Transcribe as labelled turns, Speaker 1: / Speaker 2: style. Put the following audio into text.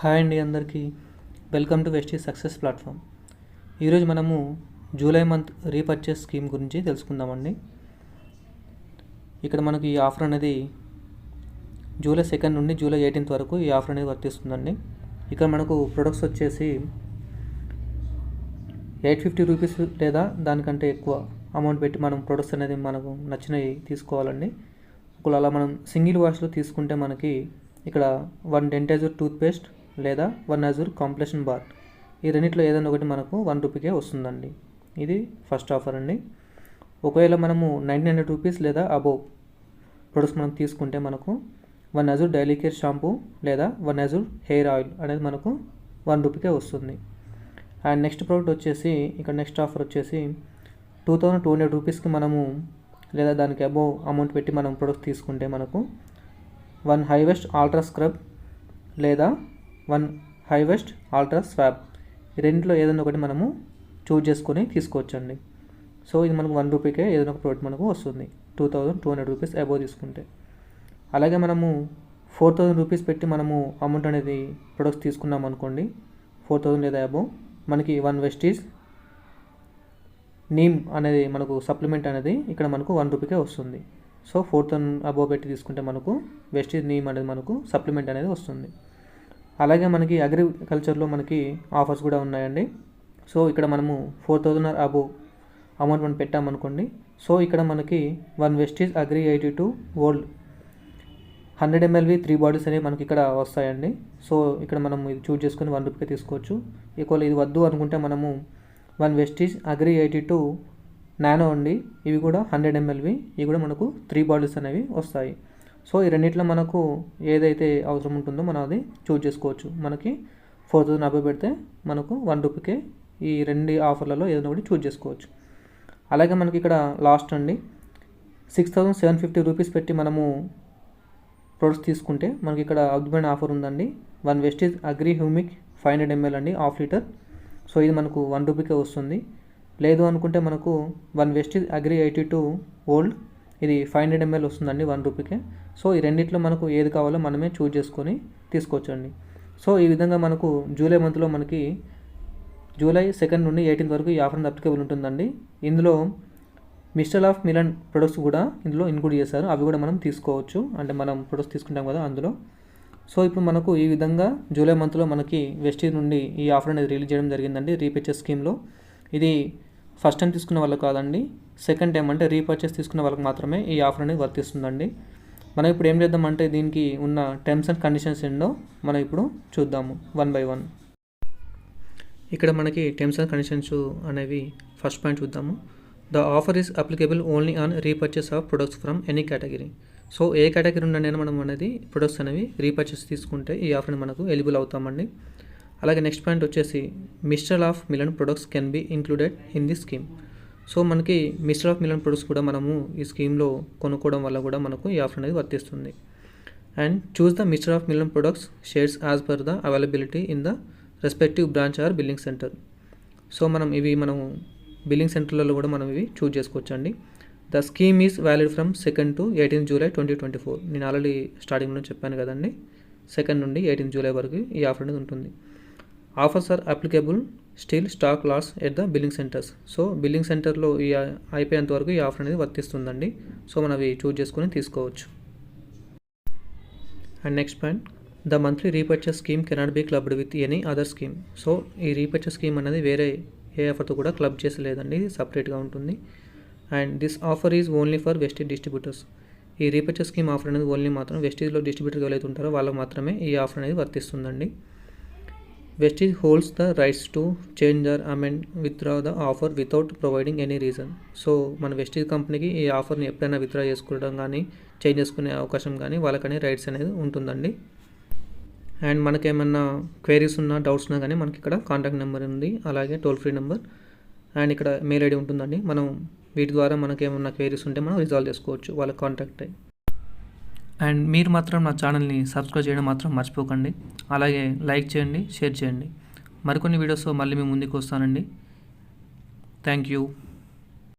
Speaker 1: Hi అండి అందరికీ. Welcome to Vestige success platform. ఈరోజు మనము జూలై మంత్ రీపర్చేస్ స్కీమ్ గురించి తెలుసుకుందామండి. ఇక్కడ మనకి ఈ ఆఫర్ అనేది జూలై సెకండ్ నుండి జూలై ఎయిటీన్త్ వరకు ఈ ఆఫర్ అనేది వర్తిస్తుందండి. ఇక్కడ మనకు ప్రొడక్ట్స్ వచ్చేసి ఎయిట్ ఫిఫ్టీ రూపీస్ లేదా దానికంటే ఎక్కువ అమౌంట్ పెట్టి మనం ప్రొడక్ట్స్ అనేది మనకు నచ్చినవి తీసుకోవాలండి. ఒకవేళ అలా మనం సింగిల్ వాష్లో తీసుకుంటే మనకి ఇక్కడ వన్ డెంటైజర్ టూత్పేస్ట్ లేదా వన్ అజూర్ కాంప్లెషన్ బార్ ఈ రెండిట్లో ఏదైనా ఒకటి మనకు వన్ రూపీకే వస్తుందండి. ఇది ఫస్ట్ ఆఫర్ అండి. ఒకవేళ మనము నైన్టీన్ హండ్రెడ్ రూపీస్ లేదా అబోవ్ ప్రొడక్ట్స్ మనం తీసుకుంటే మనకు one Assure daily care shampoo లేదా వన్ అజూర్ హెయిర్ ఆయిల్ అనేది మనకు వన్ రూపీకే వస్తుంది. అండ్ నెక్స్ట్ ప్రోడక్ట్ వచ్చేసి ఇక్కడ నెక్స్ట్ ఆఫర్ వచ్చేసి టూ థౌజండ్ టూ హండ్రెడ్ రూపీస్కి మనము లేదా దానికి అబోవ్ అమౌంట్ పెట్టి మనం ప్రొడక్ట్ తీసుకుంటే మనకు వన్ హైవెస్ట్ ఆల్ట్రా స్క్రబ్ లేదా వన్ హైవెస్ట్ ఆల్ట్రా స్వాబ్. ఈ రెండింటిలో ఏదైనా ఒకటి మనము చూజ్ చేసుకొని తీసుకోవచ్చండి. సో ఇది మనకు వన్ రూపీకే ఏదైనా ఒక ప్రోడక్ట్ మనకు వస్తుంది. Two thousand two hundred rupees above తీసుకుంటే. అలాగే మనము ఫోర్ థౌజండ్ రూపీస్ పెట్టి మనము అమౌంట్ అనేది ప్రొడక్ట్స్ తీసుకున్నాం అనుకోండి. ఫోర్ థౌజండ్ లేదా అబోవ్. మనకి వన్ వెస్టీస్ నీమ్ అనేది మనకు సప్లిమెంట్ అనేది ఇక్కడ మనకు వన్ రూపీకే వస్తుంది. సో ఫోర్ థౌజండ్ అబోవ్ పెట్టి తీసుకుంటే మనకు వెస్టీస్ నీమ్ అనేది మనకు సప్లిమెంట్ అనేది వస్తుంది. అలాగే మనకి అగ్రికల్చర్లో మనకి ఆఫర్స్ కూడా ఉన్నాయండి. సో ఇక్కడ మనము four thousand or above amount మనం పెట్టామనుకోండి. సో ఇక్కడ మనకి one Vestige agri eighty two old hundred ఎంఎల్వి three bottles అనేవి మనకి ఇక్కడ వస్తాయండి. సో ఇక్కడ మనం ఇది చూజ్ చేసుకుని వన్ రూపీకి తీసుకోవచ్చు. ఈక్వల్ ఇది వద్దు అనుకుంటే మనము one Vestige agri eighty two nano అండి. ఇవి కూడా హండ్రెడ్ ఎంఎల్వి ఇవి కూడా మనకు త్రీ బాటిల్స్ అనేవి వస్తాయి. సో ఈ రెండిట్లో మనకు ఏదైతే అవసరం ఉంటుందో మనం అది చూజ్ చేసుకోవచ్చు. మనకి ఫోర్ థౌజండ్ అబౌవ్ పెడితే మనకు వన్ రూపీకే ఈ రెండు ఆఫర్లలో ఏదైనా ఒకటి చూజ్ చేసుకోవచ్చు. అలాగే మనకి ఇక్కడ లాస్ట్ అండి. Six thousand seven fifty rupees పెట్టి మనము ప్రొడక్ట్స్ తీసుకుంటే మనకి ఇక్కడ అద్భుతమైన ఆఫర్ ఉందండి. One Vestige agri humic five hundred ML అండి హాఫ్ లీటర్ సో ఇది మనకు వన్ రూపీకే వస్తుంది. లేదు అనుకుంటే మనకు one Vestige agri eighty two old ఇది ఫైవ్ హండ్రెడ్ ఎంఎల్ వస్తుందండి వన్ రూపీకే సో ఈ రెండిట్లో మనకు ఏది కావాలో మనమే చూజ్ చేసుకొని తీసుకోవచ్చండి. సో ఈ విధంగా మనకు జూలై మంత్లో మనకి జూలై సెకండ్ నుండి ఎయిటీన్త్ వరకు ఈ ఆఫర్ అప్లికేబుల్ ఉంటుందండి. ఇందులో మిస్టర్ ఆఫ్ మిలన్ ప్రొడక్ట్స్ కూడా ఇందులో ఇన్క్లూడ్ చేశారు. అవి కూడా మనం తీసుకోవచ్చు. అంటే మనం ప్రొడక్ట్స్ తీసుకుంటాం కదా అందులో. సో ఇప్పుడు మనకు ఈ విధంగా జూలై మంత్లో మనకి వెస్టీజ్ నుండి ఈ ఆఫర్ అనేది రిలీజ్ చేయడం జరిగిందండి రీపర్చేస్ స్కీమ్లో ఇది ఫస్ట్ టైం తీసుకున్న వాళ్ళకి కాదండి. సెకండ్ టైం అంటే రీపర్చేస్ తీసుకున్న వాళ్ళకి మాత్రమే ఈ ఆఫర్ అనేది వర్తిస్తుందండి. మనం ఇప్పుడు ఏం చేద్దామంటే దీనికి ఉన్న టర్మ్స్ అండ్ కండిషన్స్ ఏంటో మనం ఇప్పుడు చూద్దాము వన్ బై వన్. ఇక్కడ మనకి టర్మ్స్ అండ్ కండిషన్స్ అనేవి ఫస్ట్ పాయింట్ చూద్దాము. The offer is applicable only on repurchase of products from any category. So A category నుండి మనం అనేది ప్రొడక్ట్స్ అనేవి రీపర్చేస్ తీసుకుంటే ఈ ఆఫర్ని మనకు ఎలిజిబుల్ అవుతామండి. అలాగే నెక్స్ట్ పాయింట్ వచ్చేసి mister of Milan products can be included in the scheme so మనకి మిస్టర్ ఆఫ్ మిలన్ ప్రొడక్ట్స్ కూడా మనము ఈ స్కీమ్లో కొనుక్కోవడం వల్ల కూడా మనకు ఈ ఆఫర్ అనేది వర్తిస్తుంది. And choose the mister of Milan products shares as per the availability in the respective branch or billing centre so మనం ఇవి మనము బిల్లింగ్ సెంటర్లలో కూడా మనం ఇవి చూజ్ చేసుకోవచ్చండి. The scheme is valid from second to eighteen July twenty twenty four నేను already స్టార్టింగ్లో చెప్పాను కదండి. సెకండ్ నుండి ఎయిటీన్ జూలై వరకు ఈ ఆఫర్ అనేది ఉంటుంది. Offers are applicable still stock lasts at the billing centres. So billing సెంటర్లో ఈ అయిపోయేంత వరకు ఈ ఆఫర్ అనేది వర్తిస్తుందండి. సో మనం అవి చూజ్ చేసుకొని తీసుకోవచ్చు. And next point the monthly repurchase scheme cannot be clubbed with any other scheme. So ఈ రీపర్చేస్ స్కీమ్ అనేది వేరే ఏ ఆఫర్తో కూడా క్లబ్ చేసలేదండి. ఇది సపరేట్గా ఉంటుంది. And this offer is only for Vestige distributors. ఈ రీపర్చేస్ స్కీమ్ ఆఫర్ అనేది ఓన్లీ మాత్రం వెస్టేజ్లో డిస్ట్రిబ్యూటర్ ఎవరైతే ఉంటారో వాళ్ళకి మాత్రమే ఈ ఆఫర్ అనేది వర్తిస్తుందండి. Vestige holds the rights to change or amend withdraw the offer without providing any reason so మన వెస్టీజ్ కంపెనీకి ఈ ఆఫర్ని ఎప్పుడైనా విత్డ్రా చేసుకోవడం కానీ చేంజ్ చేసుకునే అవకాశం కానీ వాళ్ళకనే రైట్స్ అనేది ఉంటుందండి. అండ్ మనకేమన్నా క్వైరీస్ ఉన్నా డౌట్స్ ఉన్నా కానీ మనకి ఇక్కడ కాంటాక్ట్ నెంబర్ ఉంది. అలాగే టోల్ ఫ్రీ నెంబర్ అండ్ ఇక్కడ మెయిల్ ఐడి ఉంటుందండి. మనం వీటి ద్వారా మనకేమన్నా క్వైరీస్ ఉంటే మనం రిజాల్వ్ చేసుకోవచ్చు. వాళ్ళకి కాంటాక్ట్ అయ్యి అండ్ మీరు మాత్రం నా ఛానల్ని సబ్స్క్రైబ్ చేయడం మాత్రం మర్చిపోకండి. అలాగే లైక్ చేయండి షేర్ చేయండి. మరికొన్ని వీడియోస్తో మళ్ళీ మేము ముందుకు వస్తానండి. Thank you.